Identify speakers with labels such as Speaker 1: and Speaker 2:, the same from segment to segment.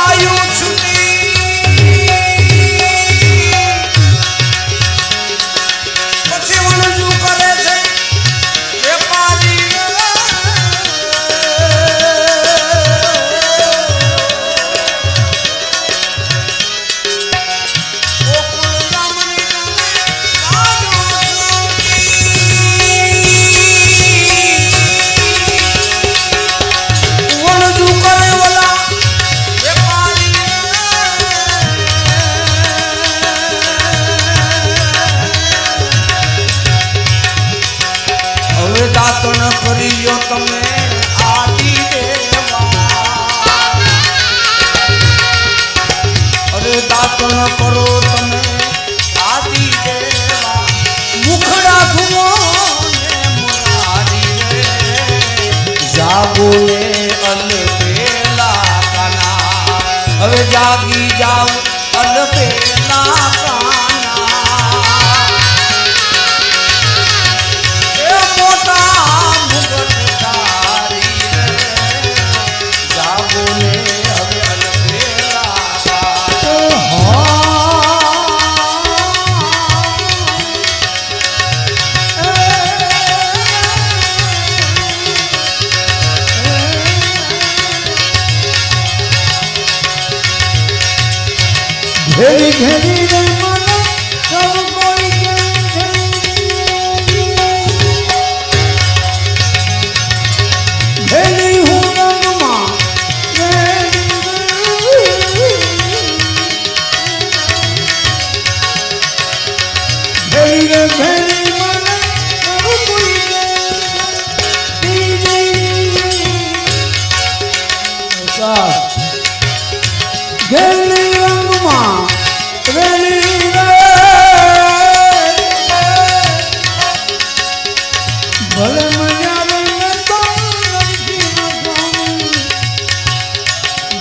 Speaker 1: ಆಯುಧ पुरातन आदि अरे दातन करो तमें आदि देवा। मुखड़ा घुमो जागोले अरे जागी जाऊ घेरी घेरी रे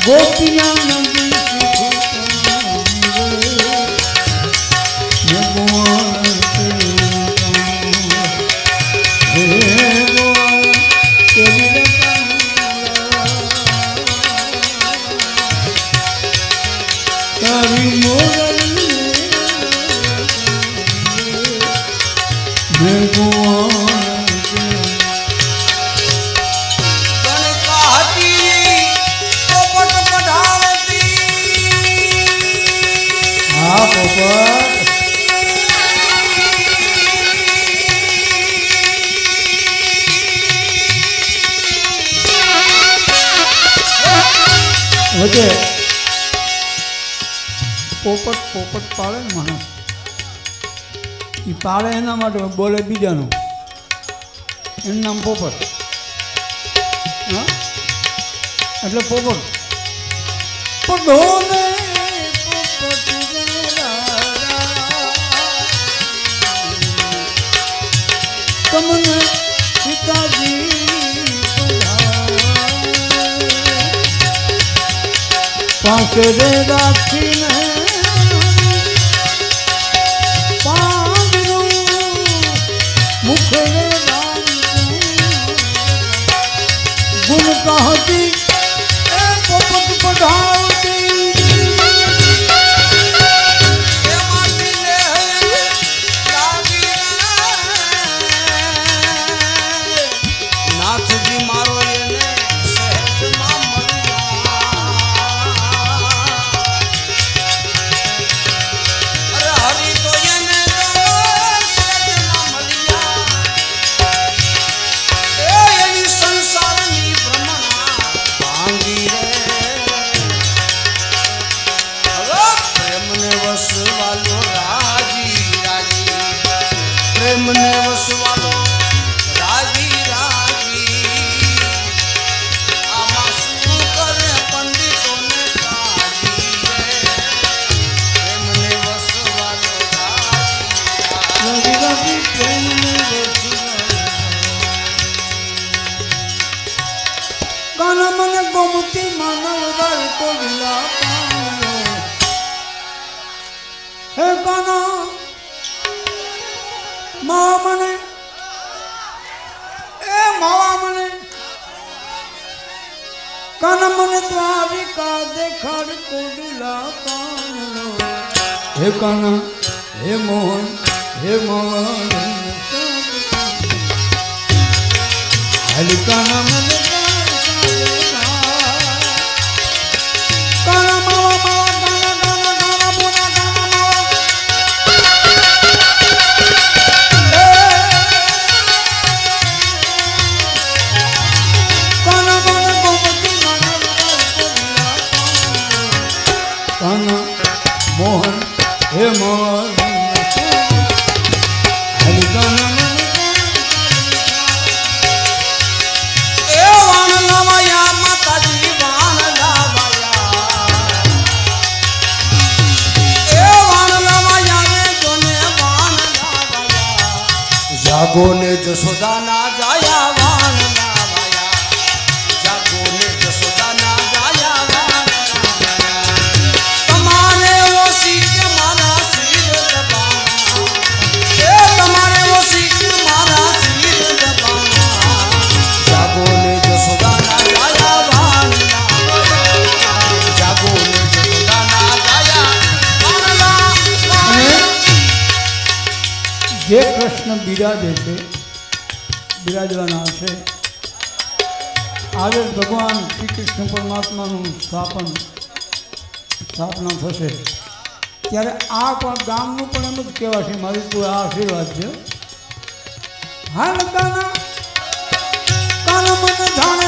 Speaker 1: Vou
Speaker 2: criar પોપટ
Speaker 1: વચ્ચે પોપટ પોપટ ને માણસ. એ પાડે એના માટે, બોલે બીજાનું. એનું નામ પોપટ. હા? એટલે પોપટ. પણ পাশে রাখি না। મને
Speaker 2: દ્વારિકા દેખાડ કોડિલા કાનલો હે કાના હે મોહન હે મોહન હલી મન મને
Speaker 1: લાવાયા જાગો ને જસોદાના
Speaker 2: જે કૃષ્ણ બિરાજે છે, બિરાજવાના હશે આજે ભગવાન શ્રી કૃષ્ણ પરમાત્માનું સ્થાપન, સ્થાપના થશે. ત્યારે આ પણ ગામનું પણ એમ જ કહેવાશે મારી કોઈ આ આશીર્વાદ છે. હાલ કાના કાના મને જાણે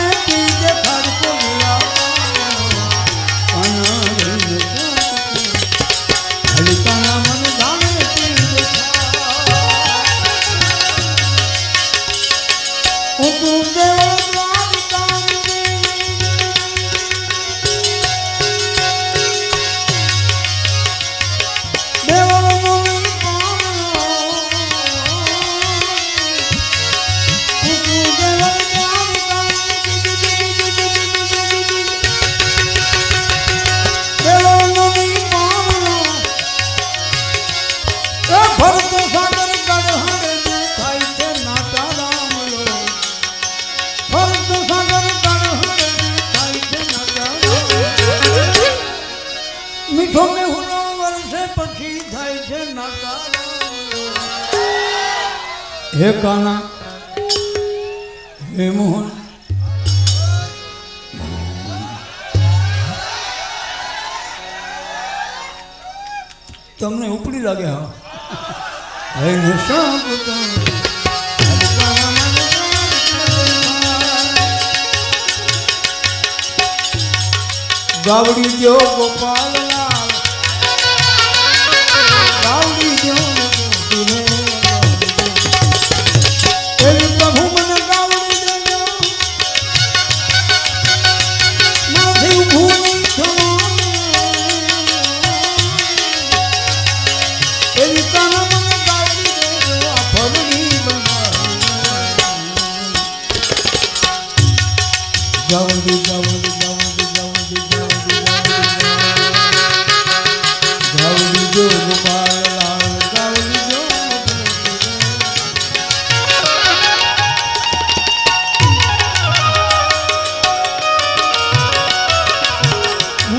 Speaker 2: તમને ઉપડી લાગે હા. હે નિશાંત ગાવડી ગયો ગોપાલ.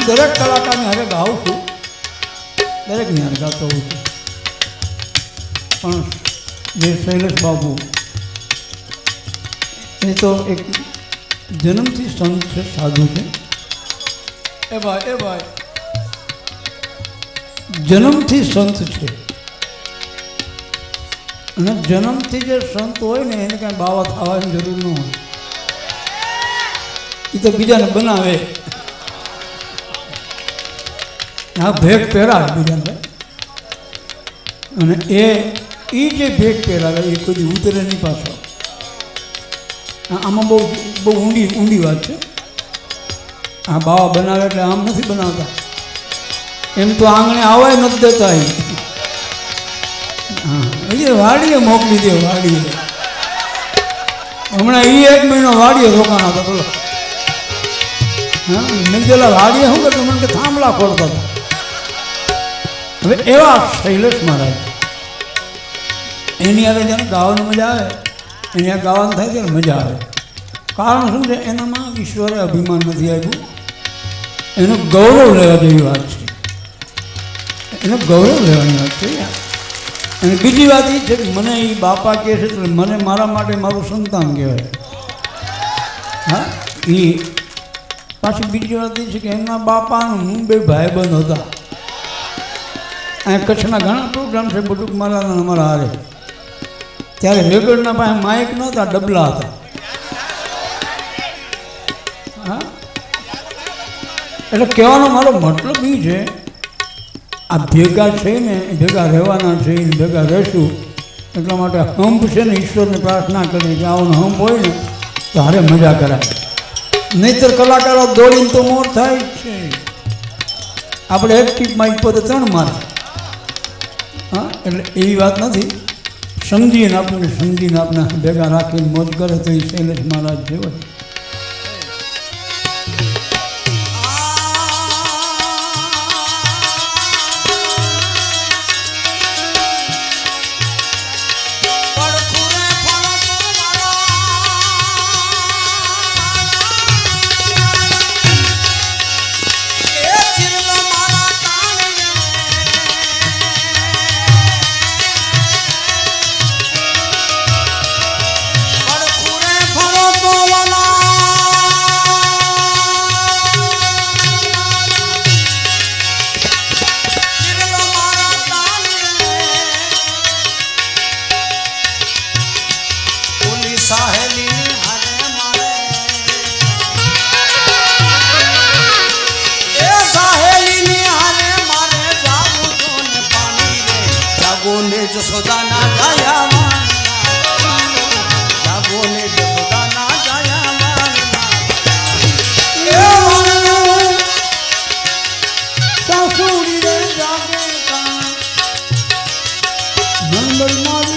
Speaker 2: દરેક કલાકારને હારે ગાઉં છું. દરેકની હારે ગાતો હોઉં છું. પણ જે શૈલેષ બાબુ, એ તો એક જન્મથી સંત છે સાધુ છે. એ ભાઈ એ ભાઈ. જન્મથી સંત છે. અને જન્મથી જે સંત હોય ને એને કાંઈ બાવા થવાની જરૂર ન હોય. એ તો બીજાને બનાવે. આ ભેગ પહેરાવે બીજાને અને એ એ જે ભેગ પહેરાવે એ કોઈ ઉતરે નહીં પાછો. આમાં બહુ બહુ ઊંડી ઊંડી વાત છે. આ બાવા બનાવે એટલે આમ નથી બનાવતા. એમ તો આંગણે આવાય નથી દેતા હા, એ વાડીએ મોકલી દે, વાડીએ. હમણાં એ એક મહિનો વાડીએ રોકાણ હતા, બોલો. હા, મેં પેલા વાડીએ શું કરતો? મને કે, થાંભલા ખોલતા હતા. હવે એવા શૈલેષ મહારાજ. એની આગળ જેને ગાવાની મજા આવે આ ગાવાનું થાય ત્યારે મજા આવે. કારણ શું છે? એનામાં ઈશ્વરે અભિમાન નથી આપ્યું. એનું ગૌરવ લેવા જેવી વાત છે. એનું ગૌરવ લેવાની વાત છે. અને બીજી વાત એ છે કે મને એ બાપા કહે છે એટલે મને મારા માટે મારું સંતાન કહેવાય. હા? એ પાછી બીજી વાત એ છે કે એમના બાપા બે ભાઈબંધ હતા. અહીંયા કચ્છના ઘણા પ્રોગ્રામ છે, બટુક મારા અમારા હારે. ત્યારે રેગડના પાસે માઇક નહોતા, ડબલા હતા. એટલે કહેવાનો મારો મતલબ એ છે, આ ભેગા છે ને ભેગા રહેવાના છે ને ભેગા રહેશું, એટલા માટે હંપ છે ને ઈશ્વરને પ્રાર્થના કરીએ કે આવો હંપ હોય ને, તો હારે મજા કરાય. નહીતર કલાકારો દોડીને તો મોર થાય છે. આપણે એક ટીપ માઇક પર ત્રણ મારે. હા? એટલે એવી વાત નથી. સમજીને આપણને સમજીને આપણે ભેગા રાખીને મોજ કરે તો એ શૈલેષ મહારાજ જેવો સાસુડી રે જાગે કા નંબર મારી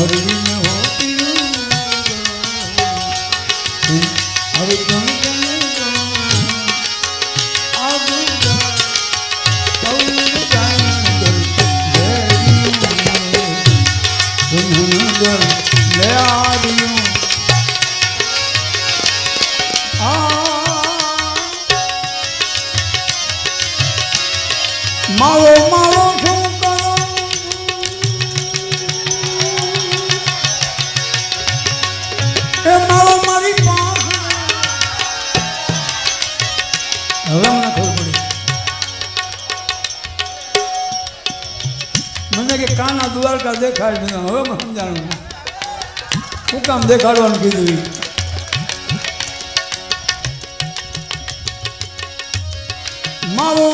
Speaker 2: हरी મને ખબર પડી મને કે કાના દ્વારકા દેખાડ મને સમજાણું કામ દેખાડવાનું કીધું? મારો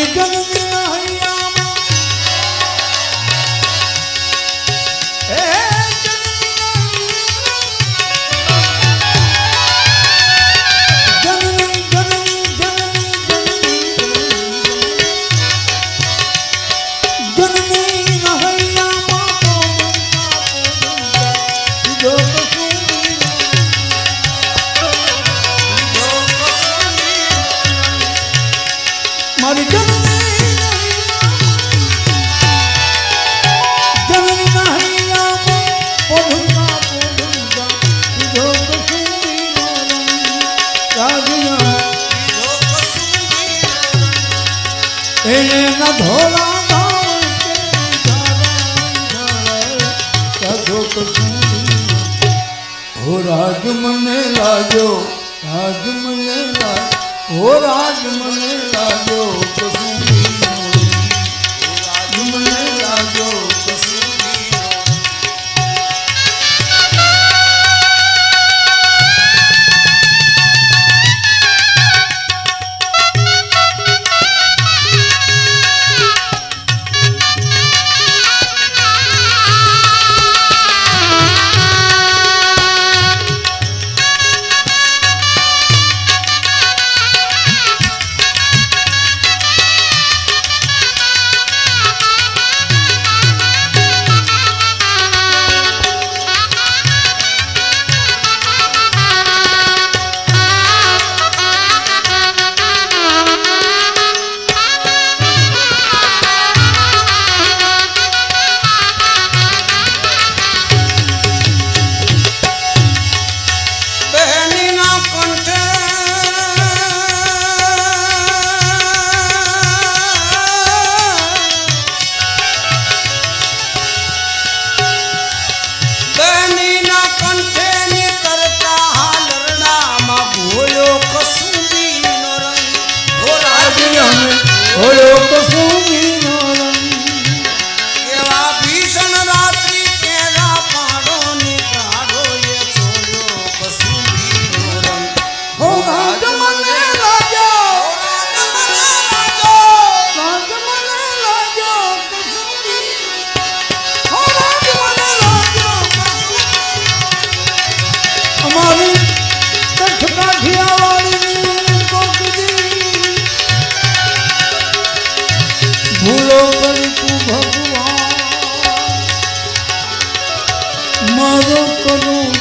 Speaker 2: আমি હો રાજ મને લાગ્યો રાજ મને લાગ્યો હો રાજ મને લાગ્યો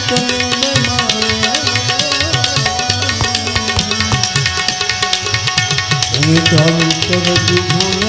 Speaker 2: તમે તારું તરફ ભૂલ